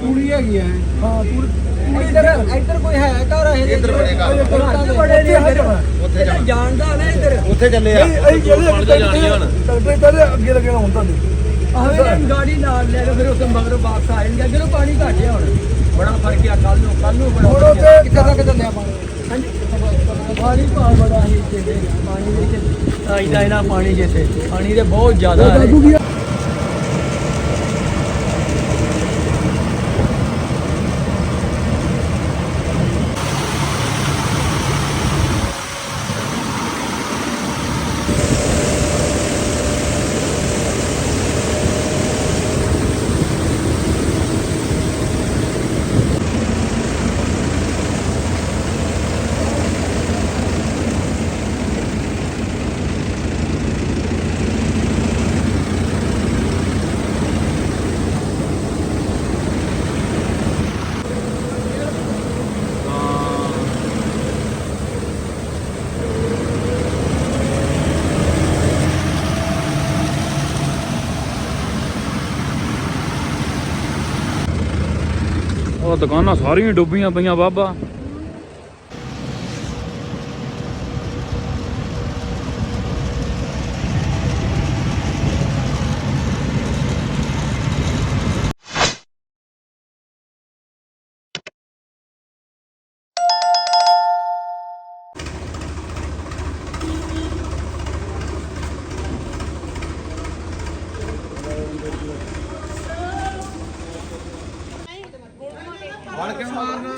ਕੁੜੀ ਹੈਗੀ ਹੈ ਹਾਂ ਤੂੰ ਇੱਧਰ ਇੱਧਰ ਕੋਈ ਹੈ ਘਰ ਇਹ ਇੱਧਰ ਬੜੇ ਘਰ। ਘਰ ਬੜੇ ਨੇ ਇੱਧਰ। ਉੱਥੇ ਜਾ ਜਾਣਦਾ ਨਾ ਇੱਧਰ। ਉੱਥੇ ਚੱਲੇ ਆ। ਨਹੀਂ ਇਹ ਜਿਹੜੇ ਤੜਕੇ ਤੇਰੇ ਅੱਗੇ ਲੱਗੇ ਨਾ ਹੁੰਦਾ ਨਹੀਂ ਆਵੇ ਗਾੜੀ ਨਾਲ ਲੈ ਕੇ ਫਿਰ ਉੱਥੇ ਮਗਰ ਵਾਪਸ ਆ ਜਾਣਗੇ। ਜਦੋਂ ਪਾਣੀ ਘੱਟ ਗਿਆ ਹੁਣ। ਬੜਾ ਫ਼ਰਕ ਆ ਕੱਲ ਨੂੰ ਕੱਲ ਨੂੰ ਬੜਾ ਹੁਣ ਫ਼ਰਕ ਆ। ਉੱਥੇ ਕਿੱਥੇ ਤੱਕ ਚੱਲਿਆ ਪਾਣੀ ਹਾਂਜੀ। ਪਾਣੀ ਪਾ ਬੜਾ ਹੀ ਇੱਥੇ ਪਾਣੀ ਦੇ ਵਿੱਚ ਆਈਦਾ ਇਹਨਾਂ ਪਾਣੀ ਜਿੱਥੇ। ਪਾਣੀ ਦੇ ਬਹੁਤ ਜ਼ਿਆਦਾ ਹੈ ਦੁਕਾਨਾਂ ਸਾਰੀਆਂ ਡੁੱਬੀਆਂ ਪਈਆਂ ਬਾਬਾ। ਵੜ ਕੇ ਮਾਰਨਾ।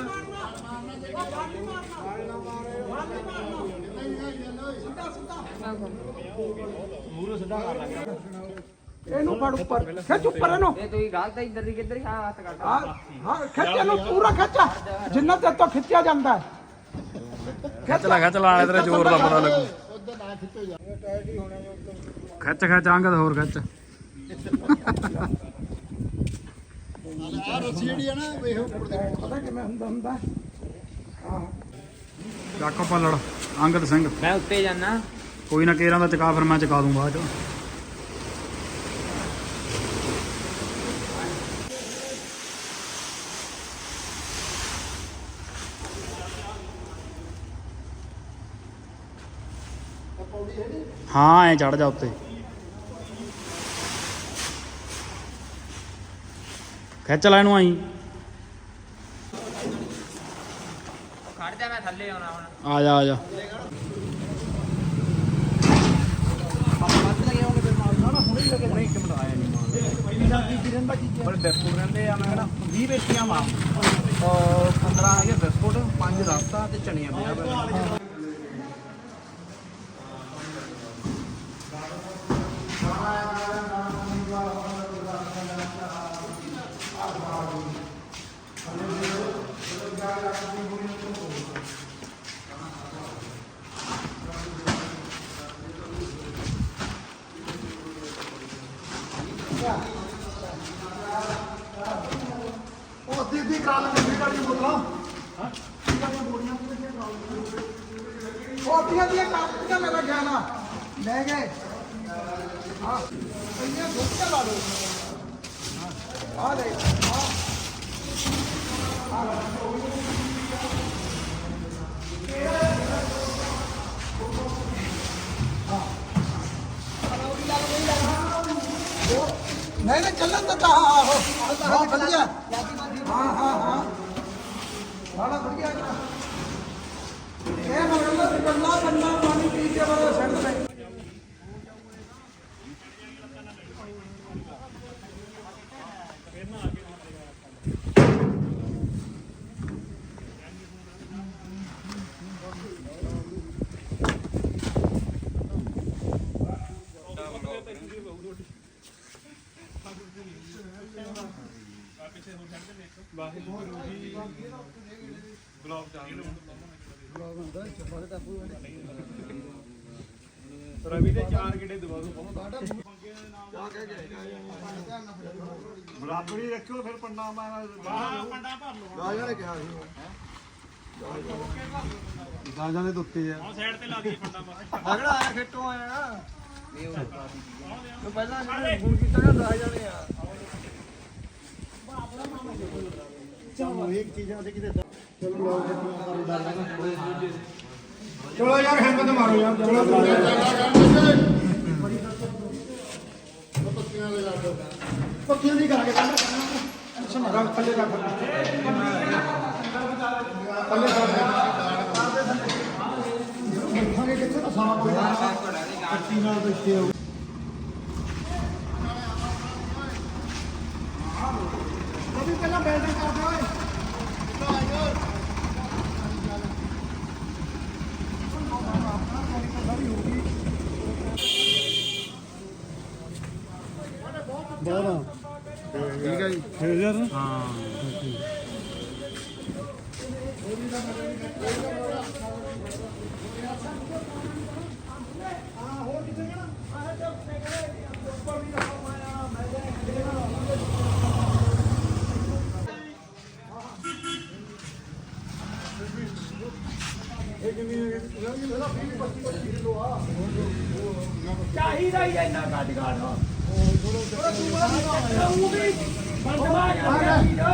ਇਹਨੂੰ ਫੜ ਉੱਪਰ ਖਿੱਚ ਉੱਪਰ ਇਹਨੂੰ। ਇਹ ਤੁਸੀਂ ਗਲਤ ਇੱਧਰ ਦੀ ਕਿੱਧਰ ਹੀ ਹੱਥ ਕਰ ਹਾਂ ਹਾਂ ਖਿੱਚ ਇਹਨੂੰ ਪੂਰਾ ਖਿੱਚ। ਜਿੰਨਾ ਤੇ ਤੋਂ ਖਿੱਚਿਆ ਜਾਂਦਾ ਹੈ। ਖਿੱਚ ਲੈ। ਖਿੱਚ ਲਾ ਤੇਰੇ ਜ਼ੋਰ ਦਾ ਪਤਾ ਲੱਗੂ। ਖਿੱਚ ਖਿੱਚ ਅੰਗਦ ਹੋਰ ਖਿੱਚ। ਆ ਰੱਸੀ ਜਿਹੜੀ ਆ ਨਾ ਵੇਖ ਉੱਪਰ ਦੇ ਪਤਾ ਕਿਵੇਂ ਹੁੰਦਾ ਹੁੰਦਾ? ਚੱਕ ਪੱਲੜ ਅੰਗਦ ਸਿੰਘ। ਮੈਂ ਉੱਤੇ ਜਾਣਾ ਕੋਈ ਨਾ ਕੇਰਾਂ ਦਾ ਚਕਾ ਫਿਰ ਮੈਂ ਚਕਾ ਦੂੰ ਬਾਅਦ ਚ। ਹਾਂ ਐ ਚੜ ਜਾ ਉੱਤੇ। ਖਿੱਚ ਲੈ ਇਹਨੂੰ ਆਈ। ਖੜ ਜਾ ਮੈਂ ਥੱਲੇ ਆਉਣਾ ਹੁਣ। ਆ ਜਾ ਆ ਜਾ। ਪਰ ਬਿਸਕੁਟ ਰਹਿੰਦੇ ਆ ਮੈਂ ਕਹਿੰਦਾ 20 ਵੇਚੀਆਂ ਵਾ। 15 ਹੈਗੇ ਬਿਸਕੁਟ 5 ਰਸਤਾ ਤੇ ਚਣੀਆਂ ਪਿਆ ਉਹ ਅੱਧੀ ਅੱਧੀ ਕਰਾ ਲੈਂਦੇ ਵੀ ਕਾੜੀ ਬੋਤਲਾਂ ਉਹ ਅੱਧੀਆਂ ਦੀਆਂ ਕਾਪੀਆਂ ਮੇਰਾ ਖਿਆਲ ਆ ਲੈ ਗਏ ਹਾਂ ਇੰਨੀਆਂ ਦੁੱਧ ਲਾ ਲਓ ਆ ਲੈ ਆ ਨਹੀਂ ਨਹੀਂ, ਚੱਲਣ ਦਿੱਤਾ ਹਾਂ ਆਹੋ। ਬਹੁਤ ਵਧੀਆ। ਹਾਂ ਹਾਂ ਹਾਂ। ਬੜਾ ਵਧੀਆ। ਇਹ ਮਗਰਲਾ ਕੱਲਾ ਬੰਦਾ ਪਾਣੀ ਪੀ ਕੇ ਬੜਾ ਛੱਡ ਦੇ ਬਰਾਬਰੀ ਰੱਖਿਓ ਫਿਰ ਪੰਡਾ ਮੈਂ ਹਾਂ ਪੰਡਾ ਭਰ ਲਓ। ਗਾਜਾਂ ਨੇ ਕਿਹਾ ਸੀ। ਗਾਜਾਂ ਦੇ ਦੁੱਤੇ ਆ। ਹਾਂ ਸਾਈਡ ਤੇ ਲਾ ਦੀ ਪੰਡਾ ਮੈਂ ਅਗੜਾ ਆਇਆ ਖੇਤੋਂ ਆਇਆ ਤੂੰ ਪਹਿਲਾਂ ਫੋਨ ਕੀਤਾ ਨਾ 10 ਜਣੇ ਆ। ਸਮੂਹਿਕ ਚੀਜ਼ਾਂ ਤੇ ਕਿਤੇ ਚਲੋ ਲੋਕ ਜਿੱਤੀਆਂ ਕਰਨ ਦਾ ਚਲੋ ਯਾਰ ਹਿੰਮਤ ਮਾਰੋ ਯਾਰ ਚਲੋ। ਪੱਕੀਆਂ ਦੀ ਕਰਾਂਗੇ ਅੱਛਾ ਰੱਖ ਥੱਲੇ ਰੱਖ ਥੱਲੇ ਰੱਖਾਂਗੇ ਕਿੱਥੇ ਤਾਂ ਸਾਰਾ ਕੋਈ ਕੱਟੀ ਨਾਲ ਬੈਠੇ ਹੋ। ਪਹਿਲਾਂ ਬੈਲਡਿੰਗ ਕਰਦੇ ਓਏ। ਠੀਕ ਹੈ ਜੀ 6000 ਹਾਂ ਚਾਹੀਦਾ ਹੀ ਇੰਨਾ ਕੱਢ ਗਾਣਾ ਉਹ ਵੀ ਬੰਦਵਾ ਜਾਂਦਾ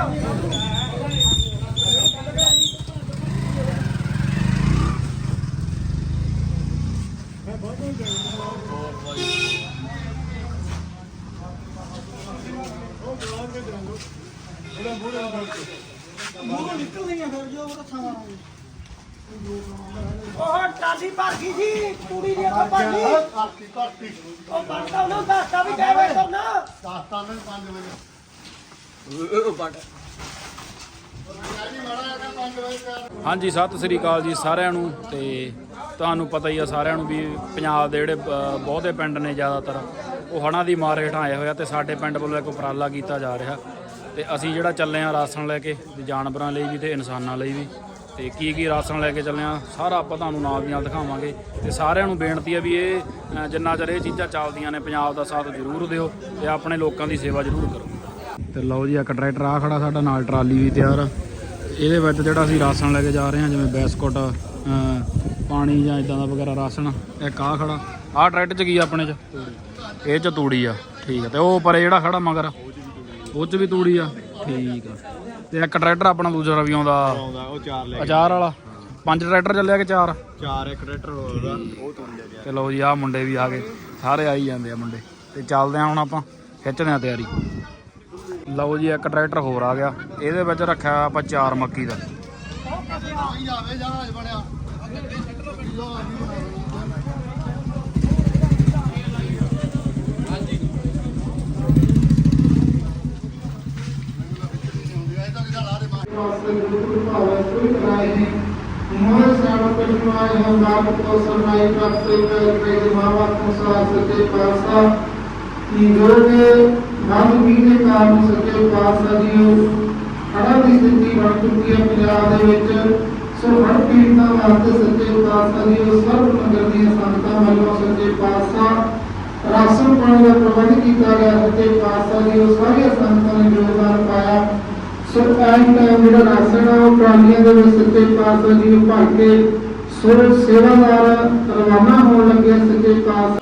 ਮੂੰਹੋਂ ਨਿਕਲ ਗਈਆਂ ਫਿਰ ਜੋ ਉਹ ਤਾਂ ਮਾਰਾਂਗੇ ਉਹ ਟਾਲੀ ਭਰ ਗਈ ਸੀ ਕੁੜੀ ਦੀ ਅੱਖ ਭਰ ਗਈ ਕਰਤੀ ਕਰਤੀ ਉਹ ਬੰਦਾ ਉਹਨਾਂ ਦੱਸਦਾ ਵੀ ਕਹਿ ਵੇ ਕਰਨਾ ਦਸਤਾਂ ਨੇ 5 ਵਜੇ ਹਾਂਜੀ, ਸਤਿ ਸ੍ਰੀ ਅਕਾਲ ਜੀ ਸਾਰਿਆਂ ਨੂੰ ਤੇ ਤੁਹਾਨੂੰ ਪਤਾ ਹੀ ਆ ਸਾਰਿਆਂ ਨੂੰ ਵੀ ਪੰਜਾਬ ਦੇ ਜਿਹੜੇ ਬਹੁਤੇ ਪਿੰਡ ਨੇ ਜ਼ਿਆਦਾਤਰ, ਉਹ ਹੜ੍ਹਾਂ ਦੀ ਮਾਰ ਹੇਠਾਂ ਆਏ ਹੋਇਆ ਤੇ ਸਾਡੇ ਪਿੰਡ ਵੱਲੋਂ ਇੱਕ ਉਪਰਾਲਾ ਕੀਤਾ ਜਾ ਰਿਹਾ ਤੇ ਅਸੀਂ ਜਿਹੜਾ ਚੱਲੇ ਆ ਰਾਸ਼ਨ ਲੈ ਕੇ ਤੇ ਜਾਨਵਰਾਂ ਲਈ ਵੀ ਤੇ ਇਨਸਾਨਾਂ ਲਈ ਵੀ ਤੇ ਕੀ ਕੀ ਰਾਸ਼ਨ ਲੈ ਕੇ ਚੱਲੇ ਆ, ਸਾਰਾ ਆਪਾਂ ਤੁਹਾਨੂੰ ਨਾਲ ਦੀ ਨਾਲ ਦਿਖਾਵਾਂਗੇ ਤੇ ਸਾਰਿਆਂ ਨੂੰ ਬੇਨਤੀ ਆ ਵੀ ਇਹ ਜਿੰਨਾ ਚਿਰ ਇਹ ਚੀਜ਼ਾਂ ਚੱਲਦੀਆਂ ਨੇ, ਪੰਜਾਬ ਦਾ ਸਾਥ ਜ਼ਰੂਰ ਦਿਓ ਤੇ ਆਪਣੇ ਲੋਕਾਂ ਦੀ ਸੇਵਾ ਜ਼ਰੂਰ ਕਰੋ। ਤੇ ਲਓ ਜੀ ਇੱਕ ਟਰੈਕਟਰ ਆ ਖੜਾ ਸਾਡਾ ਨਾਲ ਟਰਾਲੀ ਵੀ ਤਿਆਰ। ਆ ਇਹਦੇ ਵਿੱਚ ਜਿਹੜਾ ਅਸੀਂ ਰਾਸ਼ਨ ਲੈ ਕੇ ਜਾ ਰਹੇ ਹਾਂ ਜਿਵੇਂ ਬਿਸਕੁਟ ਪਾਣੀ ਜਾਂ ਇਦਾਂ ਦਾ ਵਗੈਰਾ ਰਾਸ਼ਨ ਇੱਕ ਆ ਖੜਾ। ਆਹ ਟਰੈਕਟਰ 'ਚ ਕੀ ਆ ਆਪਣੇ 'ਚ? ਇਹ 'ਚ ਤੂੜੀ ਆ ਠੀਕ ਆ। ਤੇ ਉਹ ਪਰੇ ਜਿਹੜਾ ਖੜਾ ਮਗਰ ਉਹ 'ਚ ਵੀ ਤੂੜੀ ਆ। ਠੀਕ ਆ। ਤੇ ਇੱਕ ਟਰੈਕਟਰ ਆਪਣਾ ਦੂਜਾ ਵੀ ਆਉਂਦਾ। ਆਉਂਦਾ ਉਹ ਚਾਰ ਲੈ ਅਚਾਰ ਵਾਲਾ। ਪੰਜ ਟਰੈਕਟਰ ਚੱਲਿਆ ਕਿ ਚਾਰ? ਚਾਰ ਇੱਕ ਟਰੈਕਟਰ ਹੋਗਾ ਉਹ ਤੁਰ ਗਿਆ ਤੇ ਲਓ ਜੀ ਆਹ ਮੁੰਡੇ ਵੀ ਆ ਗਏ। ਸਾਰੇ ਆਈ ਜਾਂਦੇ ਆ ਮੁੰਡੇ। ਤੇ ਚੱਲਦੇ ਆ ਹੁਣ ਆਪਾਂ। ਖਿੱਚਦੇ ਆ ਤਿਆਰੀ। ਲਓ ਜੀ, ਇੱਕ ਟਰੈਕਟਰ ਹੋਰ ਆ ਗਿਆ। ਇਹਦੇ ਵਿੱਚ ਰੱਖਿਆ ਆਪਾਂ ਚਾਰ ਮੱਕੀ ਦਾ। ਜਾਵੇ ਜਾਣਾ ਅੱਜ ਬਣਿਆ ਵਾਸਤੇ ਗੁਰੂ ਭਾਵੇਂ ਕੋਈ ਕਰਾਏ ਨੇ ਮੋਹ ਸਾਡਾ ਪਰਮਾਇ ਹਮ ਬਾਪ ਕੋ ਨਾਮ ਵੀ ਦੇ ਕਾਰਨ ਸਕੇ ਪਾਸਾ ਜੀਓ ਹੜਾ ਦੀ ਸਥਿਤੀ ਬਣ ਚੁੱਕੀ ਹੈ ਪੰਜਾਬ ਦੇ ਵਿੱਚ। ਸੋ ਹੜ ਪੀੜਤਾਂ ਵਾਸਤੇ ਸੱਚੇ ਪਾਤਸ਼ਾਹ ਜੀਓ ਸਰਬ ਨਗਰ ਦੀਆਂ ਸੰਗਤਾਂ ਵੱਲੋਂ ਸੱਚੇ ਪਾਤਸ਼ਾਹ ਰਾਸ਼ਨ ਪਾਣੀ ਦਾ ਪ੍ਰਬੰਧ ਕੀਤਾ ਗਿਆ। ਸੱਚੇ ਪਾਤਸ਼ਾਹ ਜੀ ਸਾਰੀਆਂ ਸੰਗਤਾਂ ਨੇ ਯੋਗਦਾਨ ਪਾਇਆ। ਸੋ ਟਾਈਮ ਟਾਈਮ ਜਿਹੜਾ ਰਾਸ਼ਨ ਆ ਉਹ ਟਰਾਲੀਆਂ ਦੇ ਵਿੱਚ ਸੱਚੇ ਪਾਤਸ਼ਾਹ ਜੀ ਭਰ ਕੇ ਸੋ ਸੇਵਾਦਾਰ ਰਵਾਨਾ ਹੋਣ ਲੱਗੇ ਸੱਚੇ ਪਾਤਸ਼ਾਹ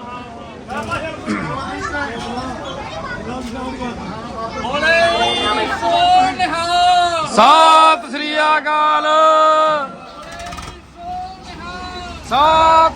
ਸਤਿ ਸ੍ਰੀ ਅਕਾਲ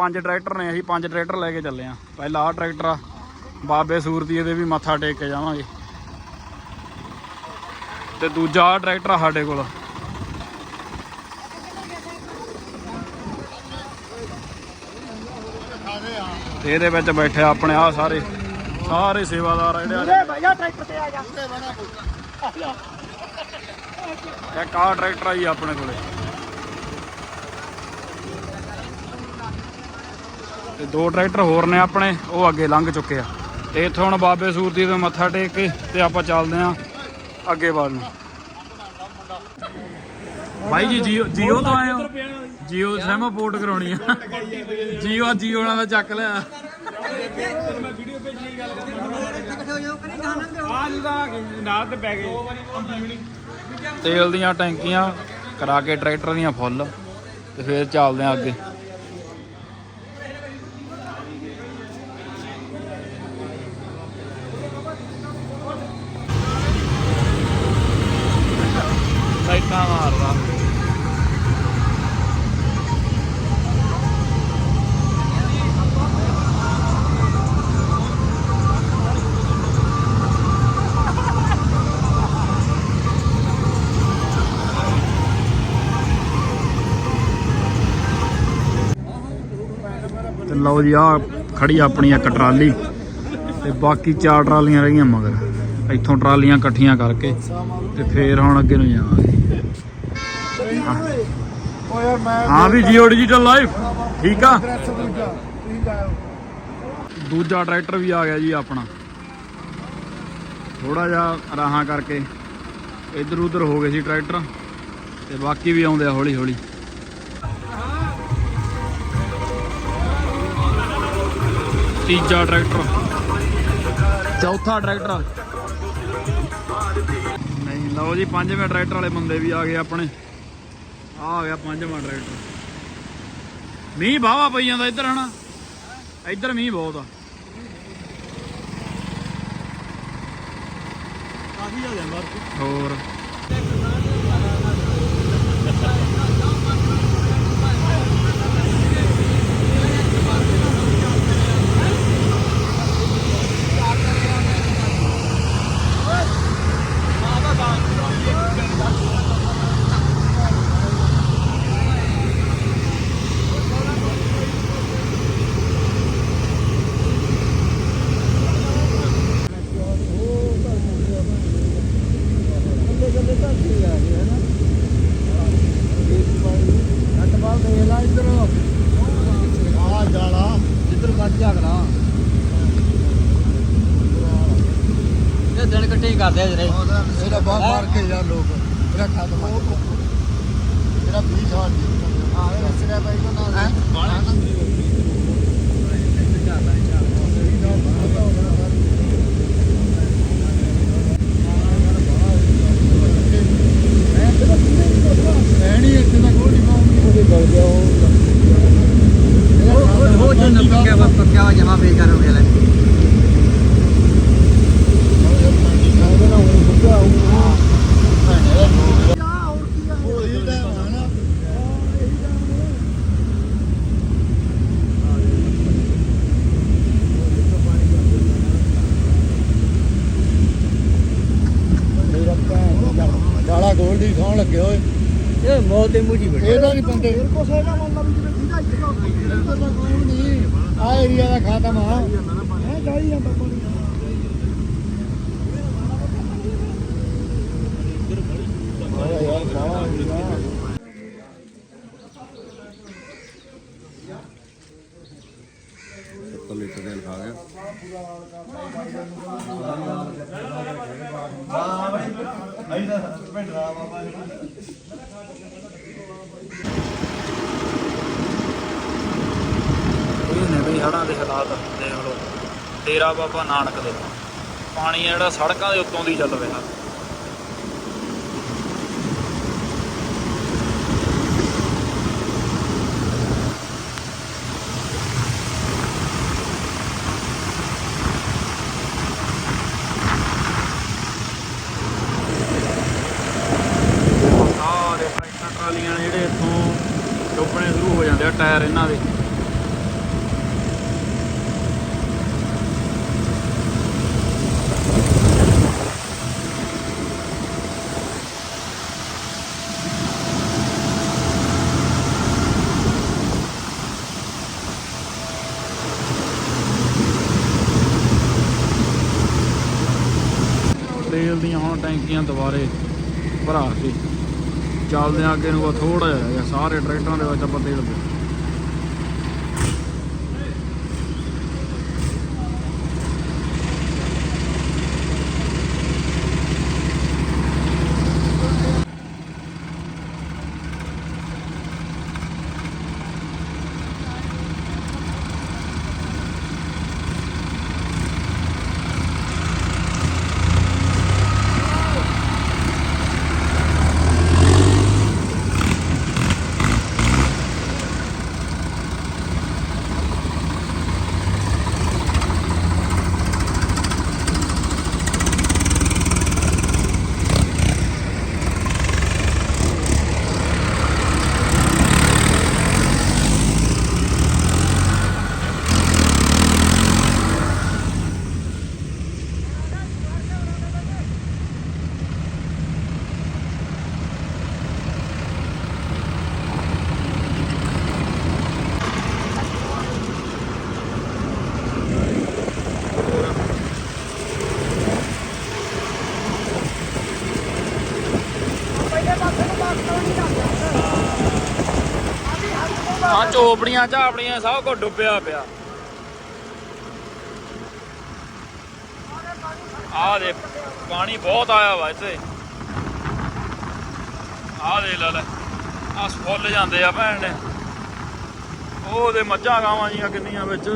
ਪੰਜ ਟਰੈਕਟਰ ਨੇ ਅਸੀਂ ਪੰਜ ਟਰੈਕਟਰ ਲੈ ਕੇ ਚੱਲੇ ਆ। ਪਹਿਲਾ ਆਹ ਟਰੈਕਟਰ ਆ ਬਾਬੇ ਸੂਰਤੀਏ ਦੇ ਵੀ ਮੱਥਾ ਟੇਕ ਕੇ ਜਾਵਾਂਗੇ। ਤੇ ਦੂਜਾ ਆਹ ਟਰੈਕਟਰ ਆ ਸਾਡੇ ਕੋਲ। ਤੇ ਇਹਦੇ ਵਿੱਚ ਬੈਠੇ ਆਪਣੇ ਆ ਸਾਰੇ ਸਾਰੇ ਸੇਵਾਦਾਰ ਆ ਜਿਹੜੇ ਆ ਭਈਆ ਟਰੈਕਟਰ ਤੇ ਆ ਜਾ। ਇੱਕ ਆਹ ਟਰੈਕਟਰ ਆ ਜੀ ਆਪਣੇ ਕੋਲੇ। ਤੇ ਦੋ ਟਰੈਕਟਰ ਹੋਰ ਨੇ ਆਪਣੇ, ਉਹ ਅੱਗੇ ਲੰਘ ਚੁੱਕੇ ਆ। ਤੇ ਇੱਥੋਂ ਹੁਣ ਬਾਬੇ ਸੂਰਤੀ ਤੋਂ ਮੱਥਾ ਟੇਕ ਕੇ ਤੇ ਆਪਾਂ ਚੱਲਦੇ ਆ ਅੱਗੇ ਵੱਲ ਨੂੰ। ਭਾਈ ਜੀ, ਜੀਓ ਜੀਓ ਤੋਂ ਆਏ ਹੋ? ਜੀਓ ਸਿਮ ਪੋਰਟ ਕਰਾਉਣੀ ਆ। ਜੀਓ ਜੀਓ ਨਾਲ ਦਾ ਚੱਕ ਲਿਆ। ਤੇਲ ਦੀਆਂ ਟੈਂਕੀਆਂ ਕਰਾ ਕੇ ਟਰੈਕਟਰ ਦੀਆਂ ਫੁੱਲ ਤੇ ਫਿਰ ਚੱਲਦੇ ਆ ਅੱਗੇ। ਲਓ ਜੀ ਆ ਖੜੀ ਆਪਣੀ ਇੱਕ ਟਰਾਲੀ ਤੇ ਬਾਕੀ ਚਾਰ ਟਰਾਲੀਆਂ ਰਹੀਆਂ ਮਗਰ। ਇੱਥੋਂ ਟਰਾਲੀਆਂ ਇਕੱਠੀਆਂ ਕਰਕੇ ਤੇ ਫੇਰ ਹੁਣ ਅੱਗੇ ਨੂੰ ਜਾਵਾਂਗੇ। ਓ ਹਾਂ ਵੀ ਜੀਓ ਡਿਜੀਟਲ ਲਾਈਫ ਠੀਕ ਆ? ਦੂਜਾ ਦੂਜਾ ਟਰੈਕਟਰ ਵੀ ਆ ਗਿਆ ਜੀ ਆਪਣਾ। ਥੋੜਾ ਜਿਹਾ ਰਾਹਾਂ ਕਰਕੇ ਇੱਧਰ ਉੱਧਰ ਹੋ ਗਏ ਸੀ ਟਰੈਕਟਰ ਤੇ ਬਾਕੀ ਵੀ ਆਉਂਦੇ ਆ ਹੌਲੀ ਹੌਲੀ ਤੀਜਾ ਟਰੈਕਟਰ। ਚੌਥਾ ਟਰੈਕਟਰ। ਨਹੀਂ ਲਓ ਜੀ ਪੰਜਵੇਂ ਟਰੈਕਟਰ ਵਾਲੇ ਬੰਦੇ ਵੀ ਆ ਗਏ ਆਪਣੇ। ਆ ਆ ਗਿਆ ਪੰਜਵਾਂ ਟਰੈਕਟਰ। ਮੀਂਹ ਬਾਵਾ ਪਈ ਜਾਂਦਾ ਇੱਧਰ ਹਨਾ? ਇੱਧਰ ਮੀਂਹ ਬਹੁਤ ਆ। ਕਾਫੀ ਆ ਜਾਂਦਾ ਹੋਰ। ਹੈ ਜਾਈ ਜਾਂਦਾ ਪਾਣੀ ਯਾਰ ਬਾਵਾ ਲੀਟਰ ਤੇਲ ਖਾ ਗਿਆ ਇਹ ਨੇ ਬਈ ਹੜਾਂ ਦੇ ਹਾਲਾਤ ਦੇਖ ਲਓ ਤੇਰਾ ਬਾਬਾ ਨਾਨਕ ਦੇ। ਪਾਣੀ ਆ ਜਿਹੜਾ ਸੜਕਾਂ ਦੇ ਉੱਤੋਂ ਦੀ ਚੱਲ ਰਿਹਾ। ਸਾਰੇ ਟਰਾਲੀਆਂ ਨੇ ਜਿਹੜੇ ਇੱਥੋਂ ਡੁੱਬਣੇ ਸ਼ੁਰੂ ਹੋ ਜਾਂਦੇ ਆ, ਟਾਇਰ ਇਹਨਾਂ ਦੇ ਦੀਆਂ ਹੁਣ ਟੈਂਕੀਆਂ ਦੁਬਾਰੇ ਭਰਾ ਕੇ ਚੱਲਦੇ ਆ ਅੱਗੇ ਨੂੰ ਥੋੜਾ ਜਿਹਾ ਸਾਰੇ ਟਰੈਕਟਰਾਂ ਦੇ ਵਿੱਚ ਆਪਾਂ ਤੇਲ ਪਾ ਝਾਪੜੀਆਂ ਸਭ ਕੁਝ ਡੁੱਬਿਆ ਪਿਆ। ਆ ਦੇ ਪਾਣੀ ਬਹੁਤ ਆਇਆ ਵਾ ਇੱਥੇ। ਆ ਦੇ ਲੈ ਲੈ ਆ ਫੁੱਲ ਜਾਂਦੇ ਆ ਭੈਣ ਨੇ ਉਹ ਉਹਦੇ ਮੱਝਾਂ ਗਾਵਾਂ ਜੀਆਂ ਕਿੰਨੀਆਂ ਵਿੱਚ।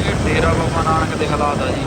ਇਹ ਡੇਰਾ ਬਾਬਾ ਨਾਨਕ ਦੇ ਹਾਲਾਤ ਆ ਜੀ।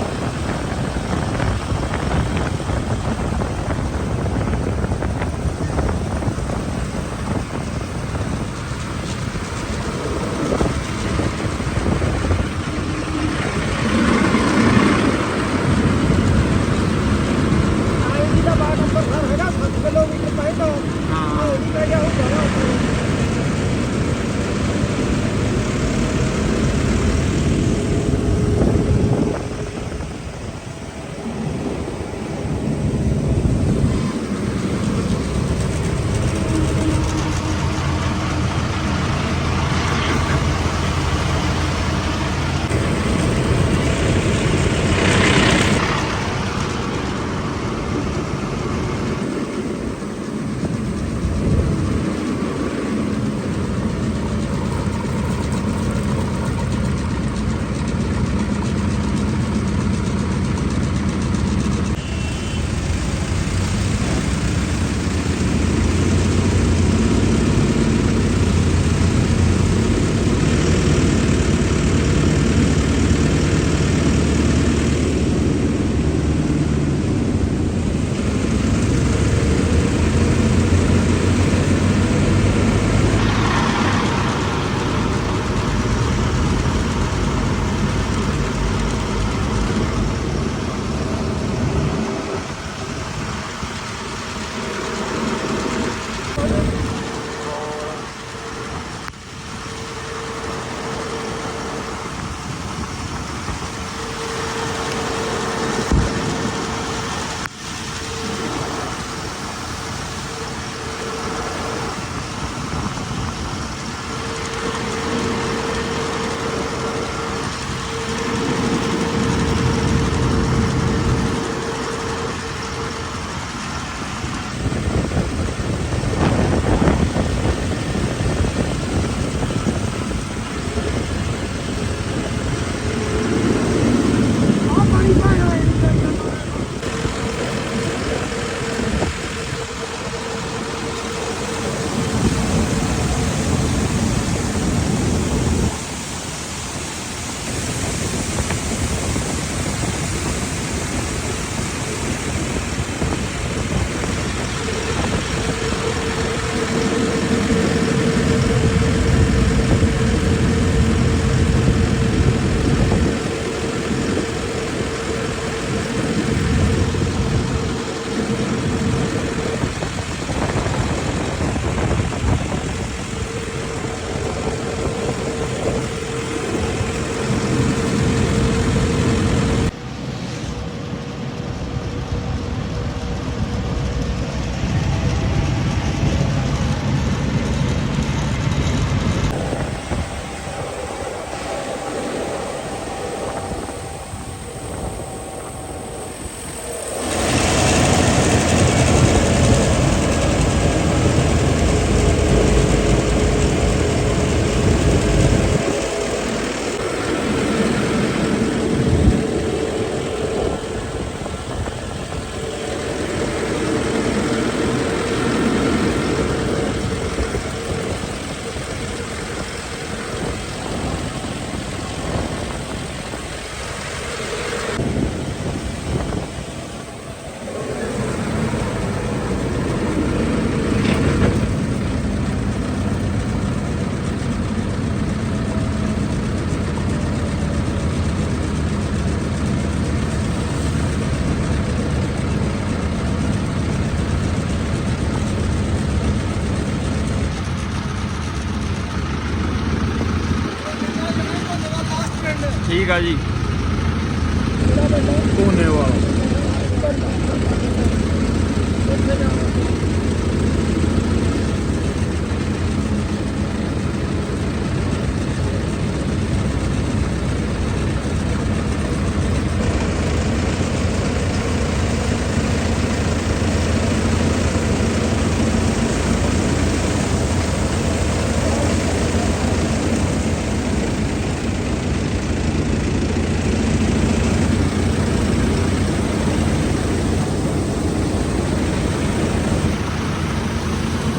ਠੀਕ ਆ ਜੀ ਕੋਨੇ ਵਾਲਾ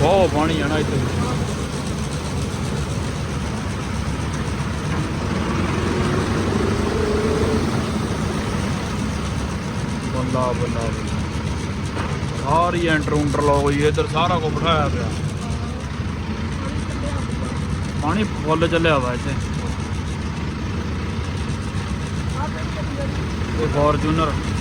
ਬਹੁਤ ਪਾਣੀ ਆਣਾ ਇੱਥੇ ਬੰਦਾ ਬੰਦਾ ਸਾਰੀ ਐਂਟਰ ਉਂਟਰ ਲੋਕ ਜੀ ਇੱਧਰ ਸਾਰਾ ਕੁਝ ਬਿਠਾਇਆ ਪਿਆ ਪਾਣੀ ਫੁੱਲ ਚੱਲਿਆ ਵਾ ਇੱਥੇ ਇਹ ਫੋਰਚੂਨਰ ਹੈ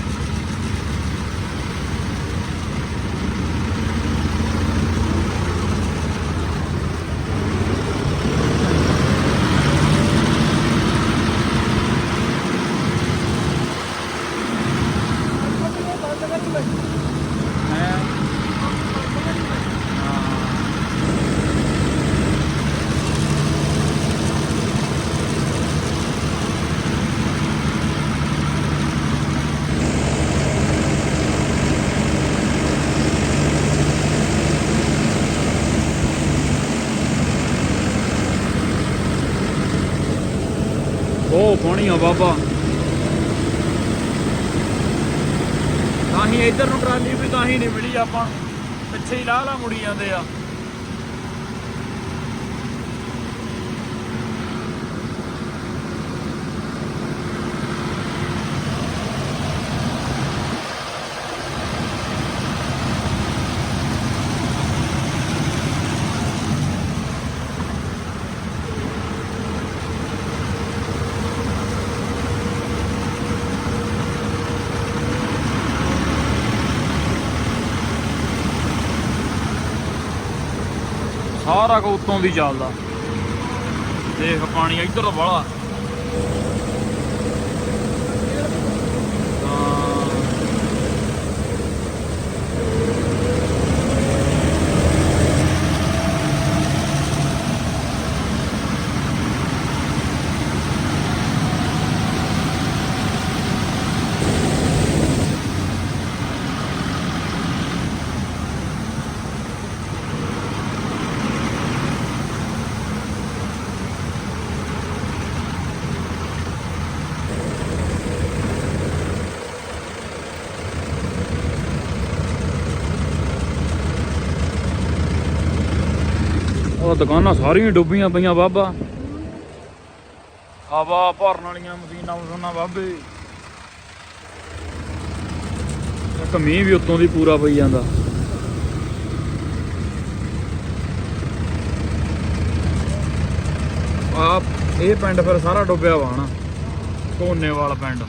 ਉਹ ਪਾਣੀ ਆ ਬਾਬਾ। ਤਾਂ ਹੀ ਇੱਧਰ ਨੂੰ ਟਰਾਲੀ ਵੀ ਤਾਂ ਹੀ ਨਹੀਂ ਮਿਲੀ ਆਪਾਂ। ਪਿੱਛੇ ਹੀ ਲਾਹ ਲਾ ਮੁੜੀ ਜਾਂਦੇ ਆ। ਸਾਰਾ ਕੁ ਉੱਤੋਂ ਦੀ ਚੱਲਦਾ। ਦੇਖ ਪਾਣੀ ਇੱਧਰ ਵਾਲਾ। ਉਹ ਦੁਕਾਨਾਂ ਸਾਰੀਆਂ ਡੁੱਬੀਆਂ ਪਈਆਂ ਬਾਬਾ। ਹਵਾ ਭਰਨ ਵਾਲੀਆਂ ਮਸ਼ੀਨਾਂ ਮਸ਼ੀਨਾਂ ਬਾਬੇ। ਇੱਕ ਮੀਂਹ ਵੀ ਉੱਤੋਂ ਦੀ ਪੂਰਾ ਪਈ ਜਾਂਦਾ। ਆ ਇਹ ਪਿੰਡ ਫਿਰ ਸਾਰਾ ਡੁੱਬਿਆ ਵਾ ਹਨਾ ਕੋਨੇ ਵਾਲਾ ਪਿੰਡ।